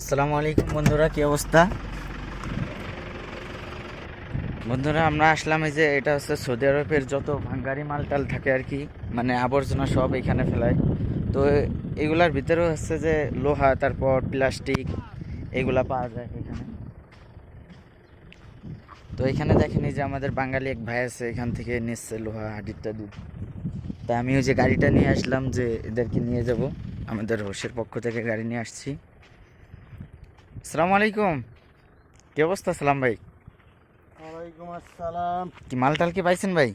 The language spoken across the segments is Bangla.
আসসালামু আলাইকুম বন্ধুরা, কি অবস্থা? বন্ধুরা, আমরা আসলাম এই যে, এটা হচ্ছে সৌদি আরবের যত ভাঙ্গারি মালটাল থাকে আর কি মানে আবর্জনা সব এখানে ফেলায়। তো এগুলার ভিতরে হচ্ছে যে, লোহা, তারপর প্লাস্টিক, এগুলা পাওয়া যায় এখানে। তো এখানে দেখেন যে, আমাদের বাঙালি এক ভাই আছে, এখান থেকে নিচ্ছে লোহা হাডিরটা দুধ তা আমি ওই যে গাড়িটা নিয়ে আসলাম যে, এদেরকে নিয়ে যাব, আমাদের হোসের পক্ষ থেকে গাড়ি নিয়ে আসছি। আসসালামু আলাইকুম। কি অবস্থা সালাম ভাই? ওয়ালাইকুম আসসালাম। কি মালটাল কি পাইছেন ভাই?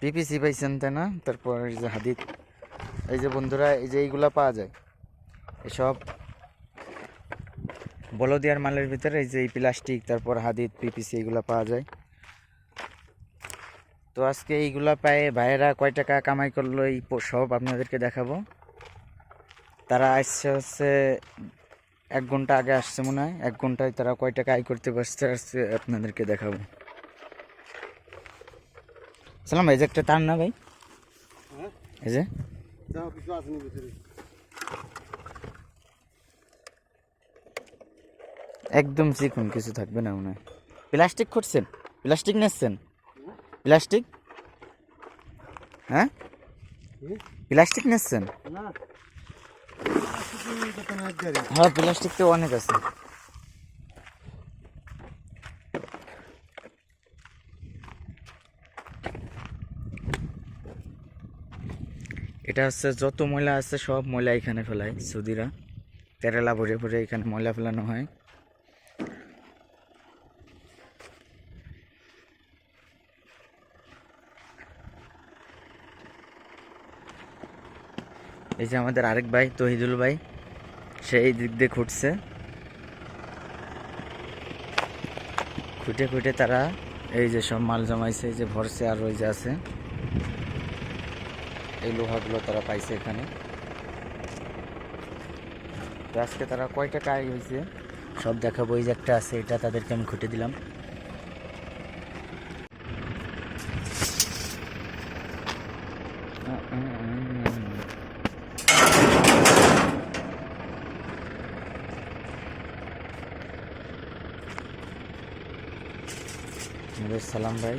পিপিসি পাইছেন তাই না? তারপর এই যে হাদিদ এই যে বন্ধুরা এই যে এইগুলা পাওয়া যায়। এসব বলদিয়ার মালের ভিতরে এই যে এই প্লাস্টিক তারপর হাদিদ পিপিসি এগুলা পাওয়া যায়। তো আজকে এইগুলা পায়ে ভাইয়েরা কয় টাকা কামাই করল এই সব আপনাদেরকে দেখাবো। তারা আসছে হচ্ছে এক ঘণ্টা আগে আসছে মনে হয়। এক ঘন্টায় তারা কয় টাকা আয় করতে পারছে আসছে আপনাদেরকে দেখাবো। সালাম ভাই যে একটা তার না ভাই? হ্যাঁ? এই যে। একদম চিকন কিছু থাকবে না মনে হয়। প্লাস্টিক করছেন প্লাস্টিক নিচ্ছেন প্লাস্টিক? হ্যাঁ? প্লাস্টিক নিচ্ছেন না। হ্যাঁ প্লাস্টিক তো অনেক আছে। এটা হচ্ছে যত ময়লা আছে, সব ময়লা এখানে ফেলায় সৌদিরা। কেরালা ভরে ভরে এখানে ময়লা ফেলানো হয়। এই যে আমাদের আরেক ভাই, তহিদুল ভাই। সে এই দিক দিয়ে খুঁটছে। খুঁটে খুঁটে তারা এই যে সব মাল জমাইছে যে ভরসে আর ওই আছে এই লোহাগুলো তারা পাইছে এখানে। আজকে তারা কয় টাকা আয় হয়েছে সব দেখাবো, এই যে একটা আছে, এটা তাদেরকে আমি খুঁটে দিলাম। আমাদের সালাম ভাই।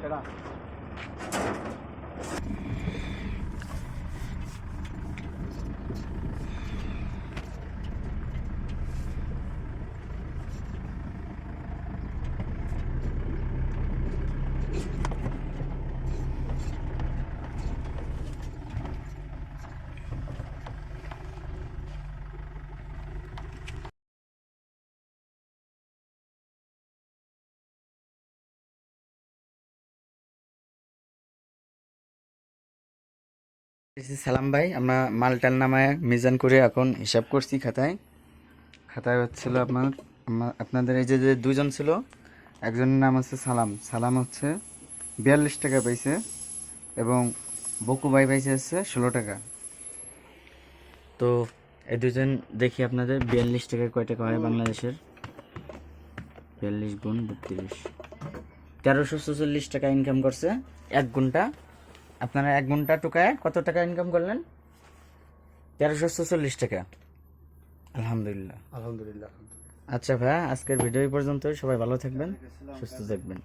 কেডা সালাম ভাই, আমরা মালটাল নামায় মিজান করে এখন হিসাব করছি খাতায়। খাতায় হচ্ছিল আপনার আপনাদের এই যে যে দুজন ছিল, একজনের নাম হচ্ছে সালাম। সালাম হচ্ছে বিয়াল্লিশ টাকা পাইছে এবং বকু ভাই পাইছে হচ্ছে ষোলো টাকা। তো এই দুজন দেখি আপনাদের, বিয়াল্লিশ টাকা কয় টাকা হয় বাংলাদেশের? বিয়াল্লিশ গুণ বত্রিশ। তেরোশো চল্লিশ টাকা ইনকাম করছে, এক ঘণ্টা আপনারা এক ঘণ্টা টোকায় কত টাকা ইনকাম করলেন? তেরোশো চল্লিশ টাকা। আলহামদুলিল্লাহ। আলহামদুলিল্লাহ আচ্ছা ভাইয়া আজকের ভিডিও পর্যন্ত সবাই ভালো থাকবেন সুস্থ থাকবেন।